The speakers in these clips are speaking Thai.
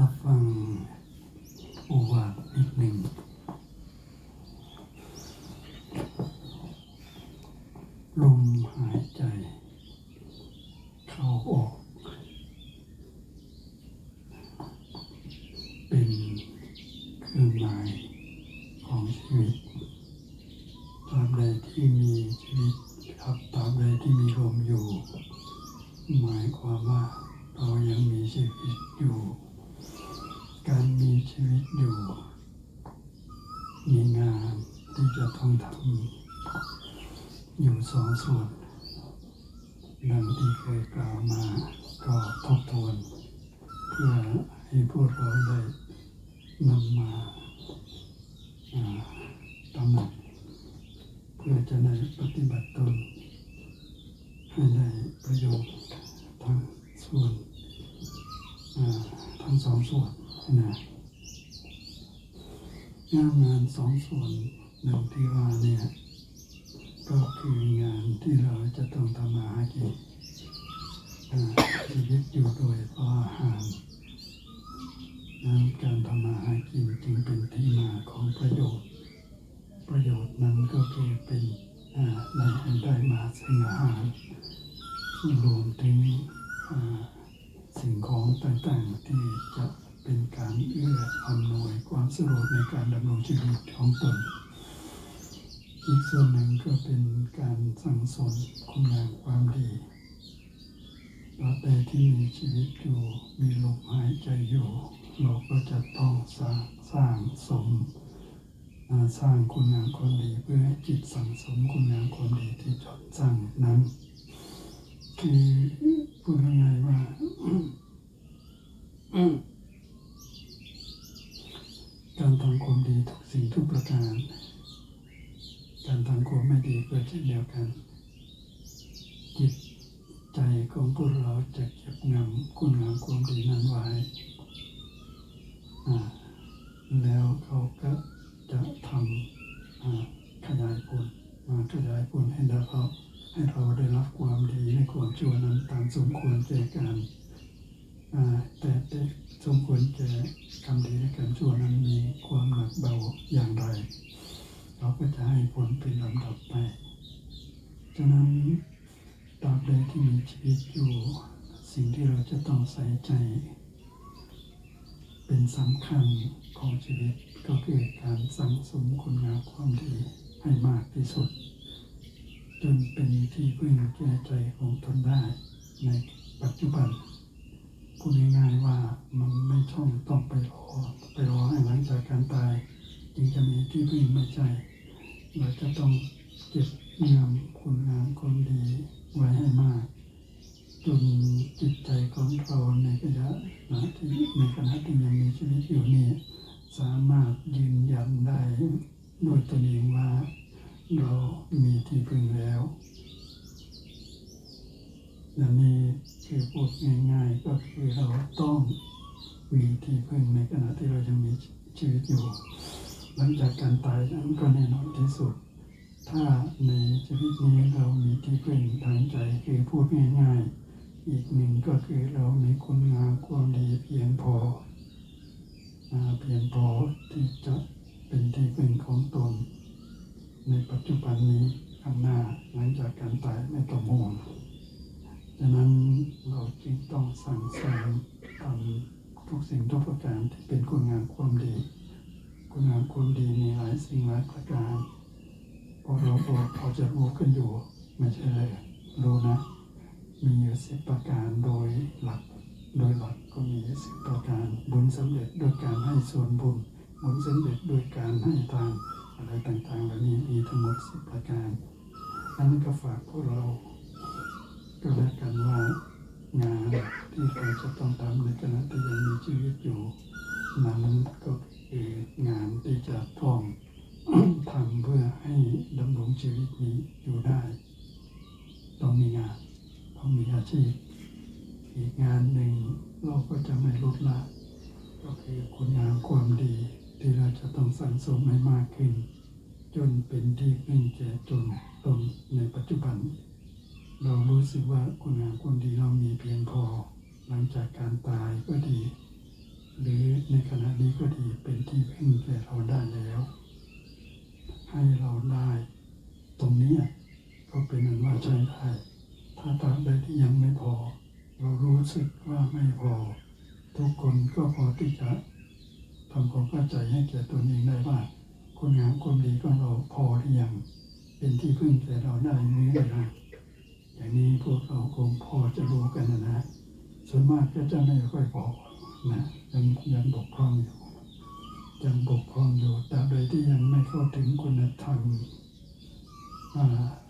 รับฟังโอวาทนิดหนึ่งลมหายใจ เข้าออก เป็นเครื่องหมายของชีวิตตราบใดที่มีชีวิตครับตราบใดที่มีลมอยู่ หมายความว่าเรายังมีชีวิตอยู่ การมีชีวิตอยู่ มีงานที่จะต้องทำอยู่ สองส่วนดังที่เคยกล่าวมาก็ทบทวน เพื่อให้พวกเราได้นำมาตำหนักเพื่อจะได้ปฏิบัติตน ให้ได้ประโยชน์ทั้งส่วนทั้งสองส่วนนะงานงานสองส่วนหนึ่งที่ว่าเนี่ยก็คืองานที่เราจะ ต้องทำมาหากินชีวิตอยู่โดยพอาหารนั้นการทำมาหากินจึงเป็นที่มาของประโยชน์ ประโยชน์นั้นก็คือเป็นอ่าได้ได้มาซึ่งอาหารรวมถึงสิ่งของต่างๆที่จะเป็นการเอื้ออำนวยความสะดวกในการดำรงชีวิตของตน อีกส่วนหนึ่งก็เป็นการสั่งสมคุณงามความดีตราบใดที่มีชีวิตอยู่มีลมหายใจอยู่ เราก็จะต้องสร้างสร้างสมสร้างคุณงามความดีเพื่อให้จิตสั่งสมคุณงามความดีที่จดสร้างนั้น คือพูดง่ายๆว่า การทำความดีทุกสิ่งทุกประการ การทำความไม่ดีก็เช่นเดียวกัน จิตใจของพวกเราจะเก็บงำคุณงามความดีนั้นไว้แล้วเขาก็จะทำขยายผลมาขยายผลให้เราให้เราได้รับความดีในความชั่วนั้นตามสมควรแก่การแต่แต่สมควรแก่กรรมดีและกรรมชั่วนั้นมีความหนักเบาอย่างไร เราก็จะให้ผลเป็นลำดับไป ฉะนั้นตราบใดที่มีชีวิตอยู่ สิ่งที่เราจะต้องใส่ใจ เป็นสำคัญของชีวิตก็คือการสังสมคุณงามความดีให้มากที่สุด จนเป็นที่พึ่งแก่ใจของตนได้ในปัจจุบันพูดง่ายๆว่ามันไม่ช่องต้องไปรอไปรอให้หลังจากการตาย จึงจะมีที่พึ่งไม่ใช่เราจะต้องเก็บงาม คุณงามความดีไว้ให้มากจนจิตใจของเราในขณะที่ในขณะที่ยังมีชีวิตอยู่นี่สามารถยืนยันได้ด้วยตนเองว่าเรามีที่พึ่งแล้วและนี่คือพูดง่ายๆก็คือเราต้องมีที่พึ่งในขณะที่เรายังมีชีวิตอยู่ หลังจากการตายนั้นก็แน่นอนที่สุด ถ้าในชีวิตนี้เรามีที่พึ่งทางใจคือพูดง่ายๆอีกหนึ่งก็คือเรามีคุณงามความดีเพียงพอเพียงพอที่จะเป็นที่พึ่งของตน ในปัจจุบันนี้ข้างหน้าหลังจากการตายไม่ต้องห่วงฉะนั้นเราจึงต้องสั่งสมทำทุกสิ่งทุกประการที่เป็นคุณงามความดี คุณงามความดีมีหลายสิ่งหลายประการ พอเราพอพอจะรู้กันอยู่ ไม่ใช่เลย รู้นะ มีอยู่สิบประการโดยหลัก โดยหลักก็มีสิบประการ บุญสำเร็จด้วยการให้ส่วนบุญ บุญสำเร็จด้วยการให้ทานอะไรต่างๆเหล่านี้มีทั้งหมดสิบประการ อันนั้นก็ฝากพวกเราก็แล้วกันว่างานที่เราจะต้องทำในขณะที่ยังมีชีวิตอยู่นั้นก็คืองานที่จะต้อง ทำเพื่อให้ดำรงชีวิตนี้อยู่ได้ ต้องมีงาน ต้องมีอาชีพ อีกงานหนึ่งเราก็จะไม่ลดละ ก็คือคุณงามความดีที่เราจะต้องสั่งสมให้มากขึ้น จนเป็นที่พึ่งแก่ตนตนในปัจจุบัน เรารู้สึกว่าคุณงามความดีเรามีเพียงพอ หลังจากการตายก็ดี หรือในขณะนี้ก็ดีเป็นที่พึ่งแก่เราได้แล้ว ให้เราได้ ตรงนี้ก็เป็นอันว่าใช้ได้ ถ้าตาบใดที่ยังไม่พอ เรารู้สึกว่าไม่พอ ทุกคนก็พอที่จะทำความเข้าใจให้แก่ตัวเองได้ว่าคุณงามความดีของเราพอหรือยังเป็นที่พึ่งแก่เราได้หรือยังอย่างนี้พวกเราคงพอจะรู้กันนะนะส่วนมากก็จะไม่ค่อยพอนะยังยังบกพร่องอยู่ ยังบกพร่องอยู่ตราบใดที่ยังไม่เข้าถึงคุณธรรม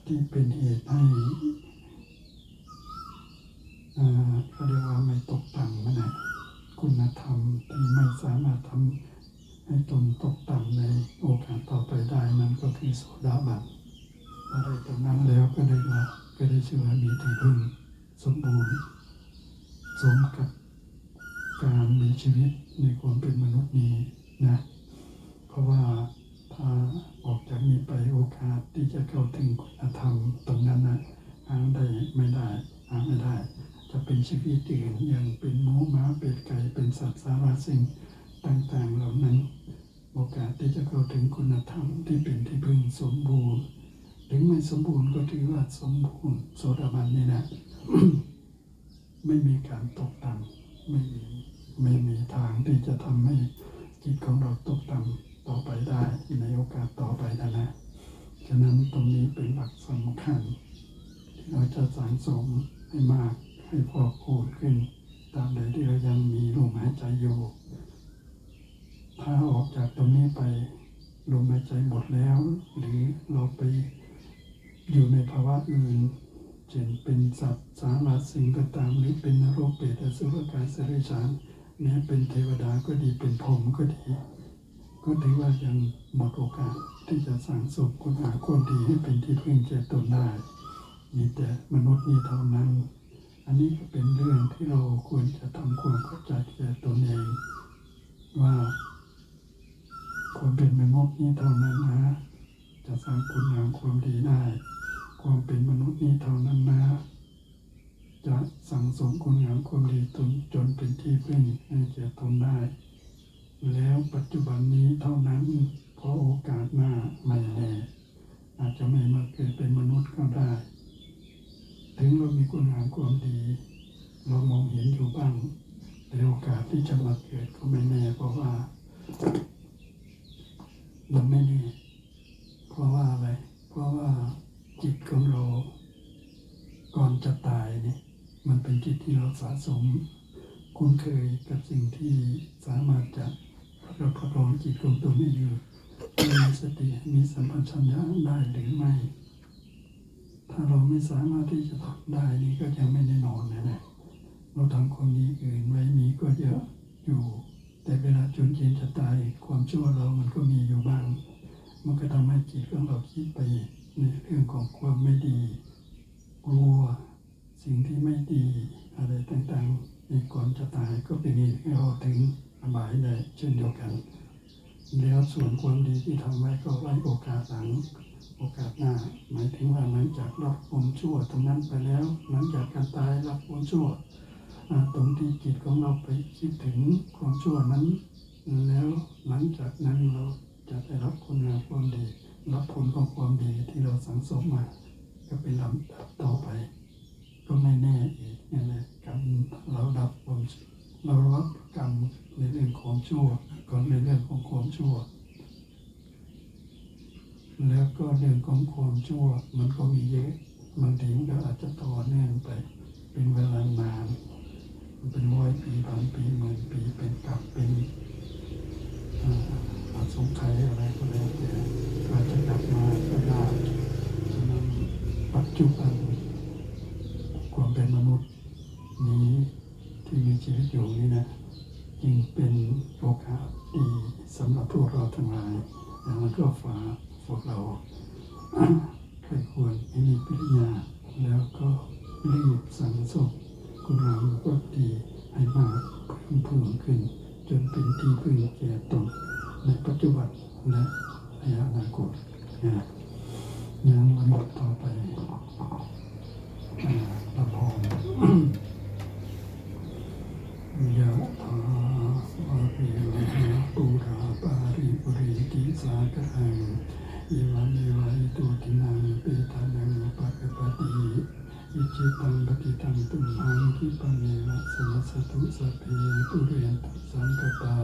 ที่เป็นเหตุให้เขาเรียกว่าไม่ตกต่ำนะนะคุณธรรมที่ไม่สามารถทำให้ตนตกต่ำในโอกาสต่อไปได้นั่นก็คือโสดาบันอะไรตรงนั้นแล้วก็ได้ว่าก็ได้ชื่อว่ามีที่พึ่งสมบูรณ์สมกับการมีชีวิตในความเป็นมนุษย์นี้ นะเพราะว่าถ้าออกจากนี้ไปโอกาสที่จะเข้าถึงคุณธรรมตรงนั้นนะหาได้ไม่ได้หาไม่ได้ จะเป็นชีวิตอื่นอย่างเป็นหมูหมาเป็ดไก่เป็นสัตว์สารสิ่งต่างๆเหล่านั้น โอกาสที่จะเข้าถึงคุณธรรมที่เป็นที่พึ่งสมบูรณ์ถึงไม่สมบูรณ์ก็ถือว่าสมบูรณ์โสดาบันนี่นะไม่มีการตกต่ำไม่มีไม่มีทางที่จะทำให้ จิตของเราตกต่ำต่อไปได้ในโอกาสต่อไปนะนะ ฉะนั้นตรงนี้เป็นหลักสำคัญ ที่เราจะสังสมให้มากให้พอกพูนขึ้นตามใดที่เรายังมีลมหายใจอยู่ ถ้าออกจากตรงนี้ไปลมหายใจหมดแล้ว หรือเราไปอยู่ในภาวะอื่นเช่นเป็นสัตว์สาราสิ่งก็ตามหรือเป็นนรกเปรตอสุรกายเสริฉาน แม้เป็นเทวดาก็ดีเป็นพรหมก็ดี ก็ถือว่ายังหมดโอกาสที่จะสั่งสมคุณงามความดีให้เป็นที่พึ่งแก่ตนได้มีแต่มนุษย์นี้เท่านั้น อันนี้ก็เป็นเรื่องที่เราควรจะทำความเข้าใจแก่ตนเอง ว่าความเป็นมนุษย์นี้เท่านั้นนะ จะสร้างคุณงามความดีได้ ความเป็นมนุษย์นี้เท่านั้นนะ จะสั่งสมคุณงามความดีตนจนเป็นที่พึ่งให้แก่ตนได้ แล้วปัจจุบันนี้เท่านั้นเพราะโอกาสหน้าไม่แน่อาจจะไม่มาเกิดเป็นมนุษย์ก็ได้ ถึงเรามีคุณงามความดี เรามองเห็นอยู่บ้าง แต่โอกาสที่จะมาเกิดก็ไม่แน่เพราะว่ามันไม่แน่เพราะว่าอะไร เพราะว่าจิตของเรา ก่อนจะตายเนี่ยมัน เป็นจิตที่เราสะสม คุ้นเคยกับสิ่งที่สามารถจะประคับประคองจิตของตัวนี้อยู่มีสติมีสัมปชัญญะได้หรือไม่ ถ้าเราไม่สามารถที่จะทำได้นี่ก็ยังไม่แน่นอนนะนะเราทำความดีอื่นไว้มีก็เยอะอยู่ แต่เวลาจนเกณฑ์จะตายความชั่วเรามันก็มีอยู่บ้าง มันก็ทำให้จิตของเราคิดไปในเรื่องของความไม่ดีกลัว สิ่งที่ไม่ดีอะไรต่างๆในก่อนจะตายก็เป็นเหตุให้เราถึงอบายได้เช่นเดียวกัน แล้วส่วนความดีที่ทำไว้ก็ไว้โอกาสหลังโอกาสหน้าหมายถึงว่าหลังจากรับความชั่วตรงนั้นไปแล้ว หลังจากการตายรับความชั่วตรงที่จิตของเราไปคิดถึงความชั่วนั้น แล้วหลังจากนั้นเราจะได้รับคุณงามความดี รับผลของความดีที่เราสังสมมา ก็เป็นลำดับต่อไป ก็ไม่แน่อีกนั่นแหละกรรมเรารับความเรารับกรรมในเรื่องของชั่วก่อนในเรื่องของความชั่ว แล้วก็เรื่องของความชั่ว มันก็มีเยอะบางทีมันก็อาจจะต่อเนื่องไป เป็นเวลานานมันเป็นร้อยปีพันปีหมื่นปีเป็นกับเป็นอาสงไขยอะไรก็แล้วแต่อาจจะกลับมาก็ได้ฉะนั้นปัจจุบัน เป็นมนุษย์นี้ที่มีชีวิตอยู่นี้นะจึงเป็นโอกาสดีสำหรับพวกเราทั้งหลายดังนั้นก็ฝากพวกเราใครควรให้มีปริญญาแล้วก็รีบสั่งสมคุณงามความดีให้มากเพิ่มพูนขึ้น จนเป็นที่พึ่งแก่ตนในปัจจุบันและในอนาคตนะยังลำดับต่อไป ตะพองยะถาวาริวหาราปาริปุริติสากังอิมานิวาอิตุตินังเปตานังปะกปติอิจิตังปฏิตังตุมหังคิปเมวะสมัสตุสัพเพปุเรนตุสังกปา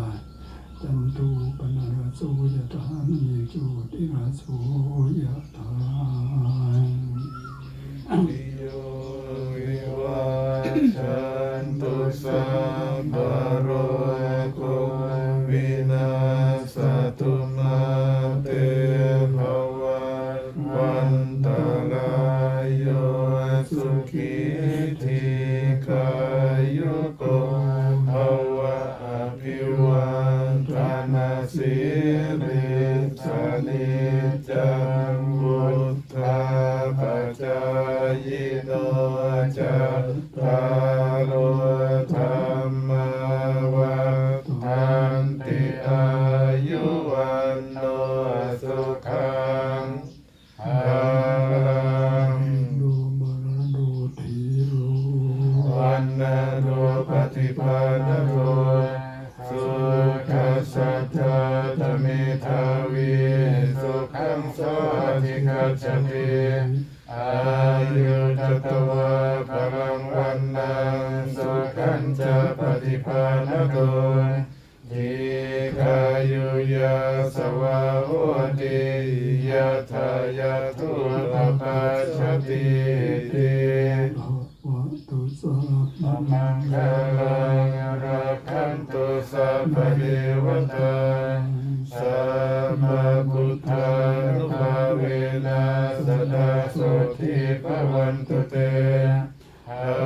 จันตูปนาราโยะถามิโจติราโสยะถา ตัสัมมาพุทธานุภาเวนะสัทธาโสทิวันตุเตอา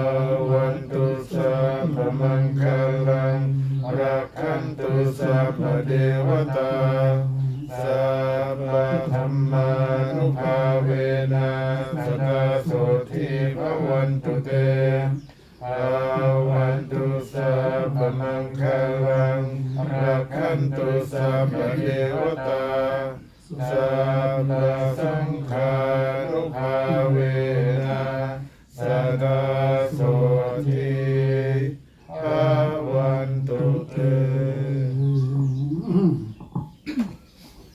วันตุสัพมังคลังรักขันตุสัพเดวตาสัพพธรรมานุภาเวนะสัทธาโสทิวันตุเตอาวันตุสัพมังคลัง คันตุสัมเทวตาสัมปสัง